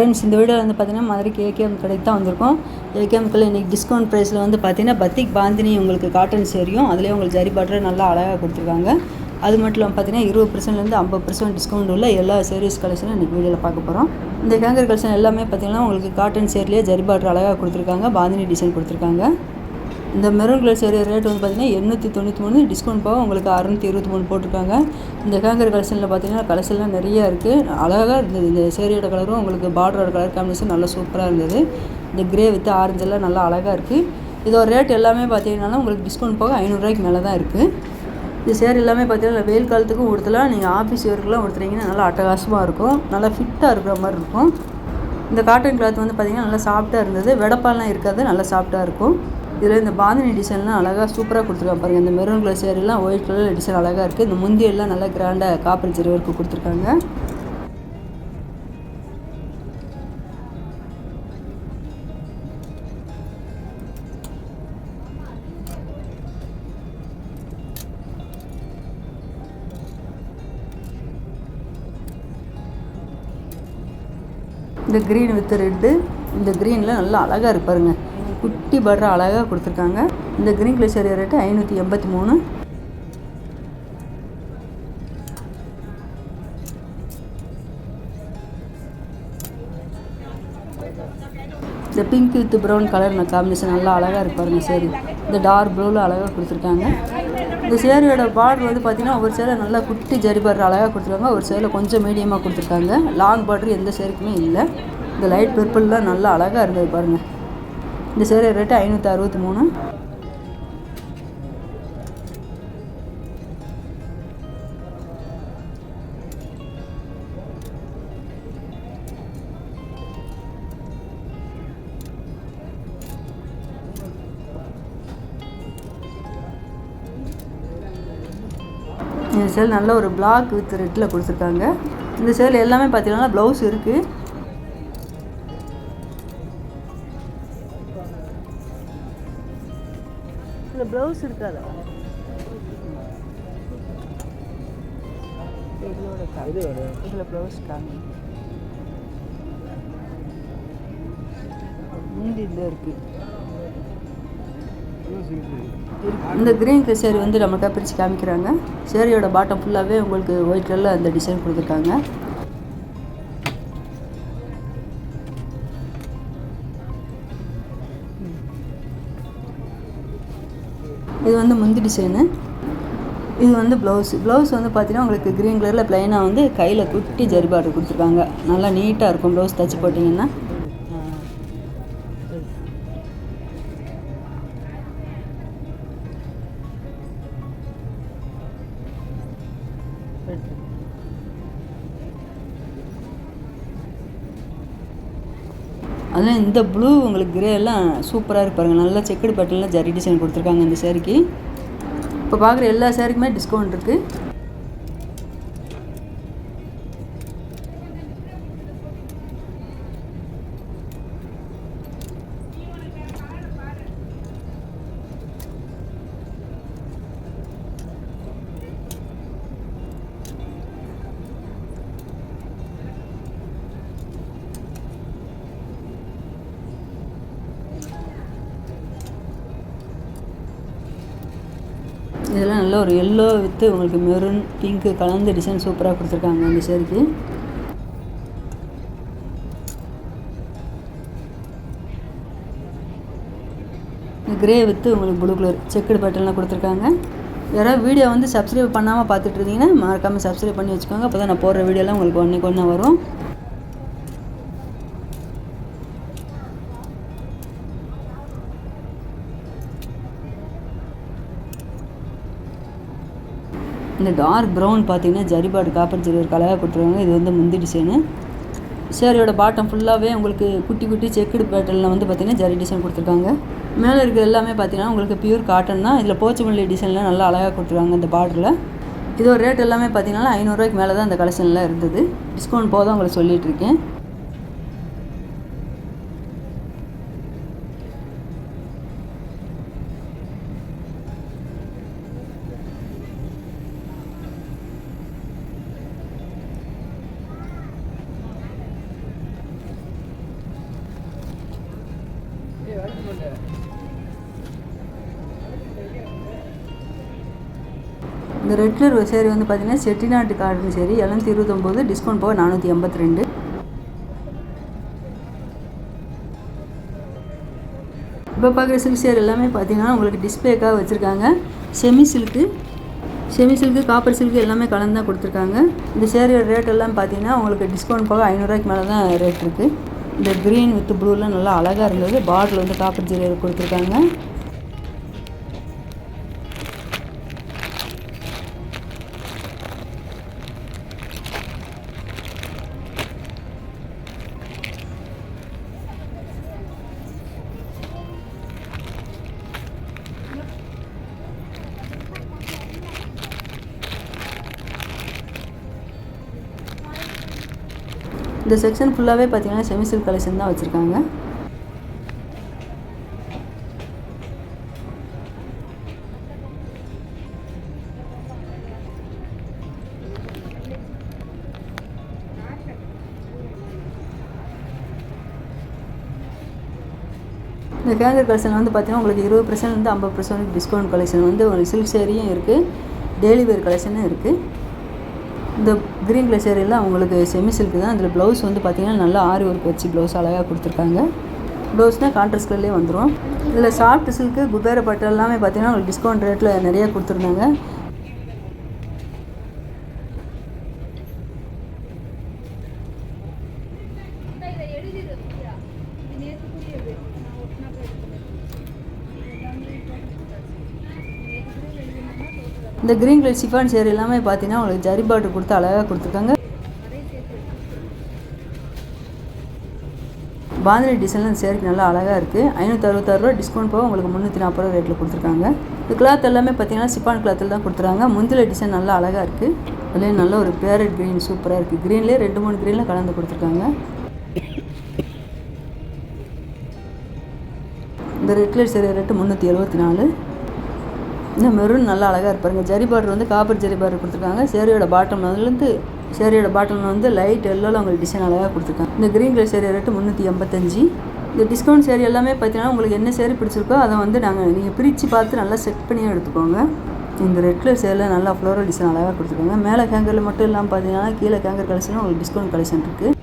Friends இந்த வீடியோவில் வந்து பார்த்தீங்கன்னா மதுரைக்கு ஏகேஎம் கடைக்கு தான் வந்திருக்கோம். ஏகேஎம்க்குள்ள இன்றைக்கி டிஸ்கவுண்ட் ப்ரைஸில் வந்து பார்த்தீங்கன்னா பத்திக் பாந்தினி உங்களுக்கு காட்டன் சேரியும் அதுலேயே உங்களுக்கு ஜரி பாட்டர் நல்லா அழகாக கொடுத்துருக்காங்க. அது மட்டும் இல்லாமல் பார்த்தீங்கன்னா இருபது பர்சன்ட்லேருந்து ஐம்பது பர்சன்ட் டிஸ்கவுண்ட் உள்ள எல்லா சேரீஸ் கலெக்ஷனும் இன்றைக்கி வீடியோவில் பார்க்க போகிறோம் இந்த கேங்கர் கலெக்ஷன் எல்லாமே பார்த்தீங்கன்னா உங்களுக்கு காட்டன் சேரிலேயே ஜரி பாட்டர் அழகாக கொடுத்துருக்காங்க பாந்தினி டிசைன் கொடுத்துருக்காங்க. இந்த மெரூன் கலர் சேரீ ரேட் வந்து பார்த்தீங்கன்னா எண்ணூற்றி தொண்ணூற்றி மூணு டிஸ்கவுண்ட் போக உங்களுக்கு அறுநூற்றி இருபத்தி மூணு போட்டிருக்காங்க. இந்த கேங்கர் கலெக்ஷனில் பார்த்தீங்கன்னா கலெக்ஷன்லாம் நிறையா இருக்குது அழகாக இருந்தது இந்த சேரீயோட கலரும் உங்களுக்கு பார்டரோட கலர் காம்பினேஷன் நல்லா சூப்பராக இருந்தது. இந்த கிரே வித் ஆரஞ்சு எல்லாம் நல்லா அழகாக இருக்குது இதோட ரேட் எல்லாமே பார்த்தீங்கன்னா உங்களுக்கு டிஸ்கவுண்ட் போக ஐநூறுரூவாய்க்கு மேலே தான் இருக்குது இந்த சேர் எல்லாமே பார்த்தீங்கன்னா வெயில் காலத்துக்கும் உடுத்தலாம். நீங்கள் ஆஃபீஸ் ஒர்க்கெலாம் உடுத்துறீங்கன்னா நல்லா அட்டகாசமாக இருக்கும். நல்லா ஃபிட்டாக இருக்கிற மாதிரி இருக்கும். இந்த காட்டன் கிளாத் வந்து பார்த்திங்கன்னா நல்லா சாஃப்ட்டாக இருந்தது. வெடப்பாலாம் இருக்காது. நல்லா சாஃப்ட்டாக இருக்கும். இதில் இந்த பாந்தினி டிசைன்லாம் அழகாக சூப்பராக கொடுத்துருக்காங்க பாருங்கள் இந்த மெரூன் கலர் சேரீலாம் ஒயிட் கலர் டிசைன் அழகாக இருக்குது. இந்த முந்தி எல்லாம் நல்லா கிராண்டாக காப்பர் ஜெரி ஒர்க்கு கொடுத்துருக்காங்க. இந்த க்ரீன் வித் ரெட்டு இந்த க்ரீனில் நல்லா அழகாக இருப்பாருங்க குட்டி பட்ரு அழகாக கொடுத்துருக்காங்க. இந்த க்ரீன் கலர் சேரீ ரேட்டு ஐநூற்றி எண்பத்தி மூணு. இந்த pink with brown colour combination நல்லா அழகாக இருக்கு பாருங்க சரி. இந்த டார்க் ப்ளூவில் அழகாக கொடுத்துருக்காங்க. இந்த சேரியோட பார்டர் வந்து பார்த்தீங்கன்னா ஒரு சேரில் நல்லா குட்டி ஜரி பார்டர் அழகாக கொடுத்துருக்காங்க. ஒரு சேரில் கொஞ்சம் மீடியமாக கொடுத்துருக்காங்க. லாங் பார்டர் எந்த சேருக்குமே இல்லை. இந்த லைட் பர்பிள்லாம் நல்லா அழகாக இருந்தது பாருங்கள் இந்த சேரீ ரேட்டு ஐநூற்றி அறுபத்தி மூணு. இந்த சேல் நல்ல ஒரு பிளாக் வித் ரெட்டில் கொடுத்துருக்காங்க. இந்த சேல் எல்லாமே பார்த்தீங்கன்னா ப்ளவுஸ் இருக்குது இதில் ப்ளவுஸ் இருக்காதா. இதோட இதில் ப்ளவுஸ் காமி முந்தி இதில் இருக்குது இந்த க்ரீன் கலர் சேரீ வந்து நம்மளுக்காக பிரித்து காமிக்கிறாங்க. சேரீயோட பாட்டம் ஃபுல்லாகவே உங்களுக்கு ஒயிட் கலரில் அந்த டிசைன் கொடுத்துருக்காங்க. இது வந்து முந்தி டிசைனு இது வந்து ப்ளவுஸ் ப்ளவுஸ் வந்து பார்த்தீங்கன்னா உங்களுக்கு க்ரீன் கலரில் ப்ளைனாக வந்து கையில் குட்டி ஜரிபாடு கொடுத்துருக்காங்க. நல்லா நீட்டாக இருக்கும் ப்ளவுஸ் தச்சு போட்டிங்கன்னா. அதெல்லாம் இந்த ப்ளூ உங்களுக்கு கிரே எல்லாம் சூப்பராக இருப்பாருங்க நல்லா செக்குடு பட்டனில் ஜரி டிசைன் கொடுத்துருக்காங்க இந்த சேரீக்கு இப்போ பார்க்குற எல்லா சேரீக்குமே டிஸ்கவுண்ட் இருக்குது இதெல்லாம் நல்ல ஒரு எல்லோ வித்து உங்களுக்கு மெரூன் பிங்க்கு கலந்து டிசைன் சூப்பராக கொடுத்துருக்காங்க அந்த சேரீக்கு கிரே வித்து உங்களுக்கு ப்ளூ கலர் செக்குடு பேட்டர்லாம் கொடுத்துருக்காங்க. யாராவது வீடியோ வந்து சப்ஸ்கிரைப் பண்ணாமல் பார்த்துட்டு இருந்தீங்கன்னா மறக்காமல் சப்ஸ்கிரைப் பண்ணி வச்சுக்கோங்க. அப்போ தான் நான் போடுற வீடியோலாம் உங்களுக்கு ஒன்றைக்கு ஒன்றா வரும். இந்த டார்க் ப்ரௌன் பார்த்தீங்கன்னா ஜரிபாடு காப்பர் ஜரி ஒரு கலராக கொடுத்துருவாங்க இது வந்து முந்தி டிசைனு சேரியோட பாட்டம் ஃபுல்லாகவே உங்களுக்கு குட்டி குட்டி செக்குடு பேட்டர்னில் வந்து பார்த்திங்கன்னா ஜரி டிசைன் கொடுத்துருக்காங்க. மேலே இருக்கிற எல்லாமே பார்த்தீங்கன்னா உங்களுக்கு பியூர் காட்டன் தான். இதில் போச்சமல்லி டிசைன்லாம் நல்லா அழகாக கொடுத்துருவாங்க இந்த பார்டரில் இதோட ரேட் எல்லாமே பார்த்தீங்கன்னா ஐநூறுரூவாய்க்கு மேலே தான் இந்த கலெக்ஷன்லாம் இருந்தது. டிஸ்கவுண்ட் போதும் உங்களுக்கு சொல்லிகிட்ருக்கேன் இந்த ரெட்லர் சேரீ வந்து பார்த்தீங்கன்னா செட்டிநாட்டு காட்டன் சேரீ எழுநூத்தி இருபத்தொம்போது டிஸ்கவுண்ட் போக நானூற்றி எண்பத்தி ரெண்டு இப்போ பார்க்குற சில்க் சேர் எல்லாமே பார்த்தீங்கன்னா உங்களுக்கு டிஸ்பிளேக்காக வச்சுருக்காங்க. Semi silk semi silk copper silk எல்லாமே கலந்து தான் கொடுத்துருக்காங்க. இந்த சேரீயோட ரேட் எல்லாம் பார்த்தீங்கன்னா உங்களுக்கு டிஸ்கவுண்ட் போக ஐநூறுரூவாய்க்கு மேலே தான் ரேட் இருக்குது இந்த க்ரீன் வித் ப்ளூலாம் நல்லா அழகாக இருந்தது. பார்டர் வந்து காப்பர் ஜீரோ கொடுத்துருக்காங்க. இந்த செக்ஷன் ஃபுல்லாகவே பார்த்தீங்கன்னா செமி சில்க் கலெக்ஷன் தான் வச்சுருக்காங்க. இந்த கேங்கர் கலெக்ஷன் வந்து பார்த்தீங்கன்னா உங்களுக்கு இருபது பர்சன்ட் வந்து ஐம்பது பர்சன்ட் டிஸ்கவுண்ட் கலெக்ஷன் வந்து உங்களுக்கு சில்க் சேரியும் இருக்குது டெய்லி வேர் கலெக்ஷனும் இருக்குது இந்த க்ரீன் கலர் சேரீலாம் அவங்களுக்கு செமி சில்க்கு தான். அதில் ப்ளவுஸ் வந்து பார்த்தீங்கன்னா நல்லா ஆரி ஒர்க் வச்சு ப்ளவுஸ் அழகாக கொடுத்துருக்காங்க. ப்ளவுஸ்னால் கான்ட்ராஸ்ட் கலர்லேயே வந்துடும் இதில் சாஃப்ட் சில்க்கு குபேர பட்டு எல்லாமே பார்த்தீங்கன்னா உங்களுக்கு டிஸ்கவுண்ட் ரேட்டில் நிறைய கொடுத்துருந்தாங்க. இந்த க்ரீன் கலர் சிஃபான் சேர் எல்லாமே பார்த்தீங்கன்னா உங்களுக்கு ஜரி பார்டர் கொடுத்து அழகாக கொடுத்துருக்காங்க. பாந்தினி டிசைனில் இந்த சேருக்கு நல்லா அழகாக இருக்குது ஐநூற்றி அறுபத்தாறு ரூபா டிஸ்கவுண்ட் போக உங்களுக்கு முந்நூற்றி நாற்பது ரூபா ரேட்டில் கொடுத்துருக்காங்க. இந்த கிளாத் எல்லாமே பார்த்தீங்கன்னா சிப்பான் கிளாத்தில் தான் கொடுத்துருக்காங்க. முந்தில டிசைன் நல்லா அழகாக இருக்குது அதுலேயே நல்ல ஒரு பேரட் க்ரீன் சூப்பராக இருக்குது க்ரீன்லேயே ரெண்டு மூணு க்ரீனில் கலந்து கொடுத்துருக்காங்க. இந்த ரெட் கலர் சேரீ ரேட்டு முந்நூற்றி எழுபத்தி நாலு. இந்த மெரூன் நல்லா அழகாக இருப்பாருங்க ஜரி பார்டர் வந்து காப்பர் ஜரி பார்டர் கொடுத்துருக்காங்க. சேரியோட பாட்டம் அதுலேருந்து சேரீயோட பாட்டம் வந்து லைட் எல்லோவில் உங்களுக்கு டிசைன் அழகாக கொடுத்துருக்காங்க. இந்த க்ரீன் கலர் சேரீ ரேட்டு முந்நூற்றி எண்பத்தஞ்சு. இந்த டிஸ்கவுண்ட் சேரீ எல்லாமே பார்த்தீங்கன்னா உங்களுக்கு என்ன சேரீ பிடிச்சிருக்கோ அதை வந்து நாங்கள் நீங்கள் பிரித்து பார்த்து நல்லா செட் பண்ணியே எடுத்துக்கோங்க. இந்த ரெட் கலர் சேரில் நல்லா ஃப்ளோரல் டிசைன் அழகாக கொடுத்துருக்காங்க. மேலே கேங்கரில் மட்டும் இல்லாமல் பார்த்தீங்கன்னா கீழே கேங்கர் கலெக்ஷனும் உங்களுக்கு டிஸ்கவுண்ட் கலெக்ஷன் இருக்குது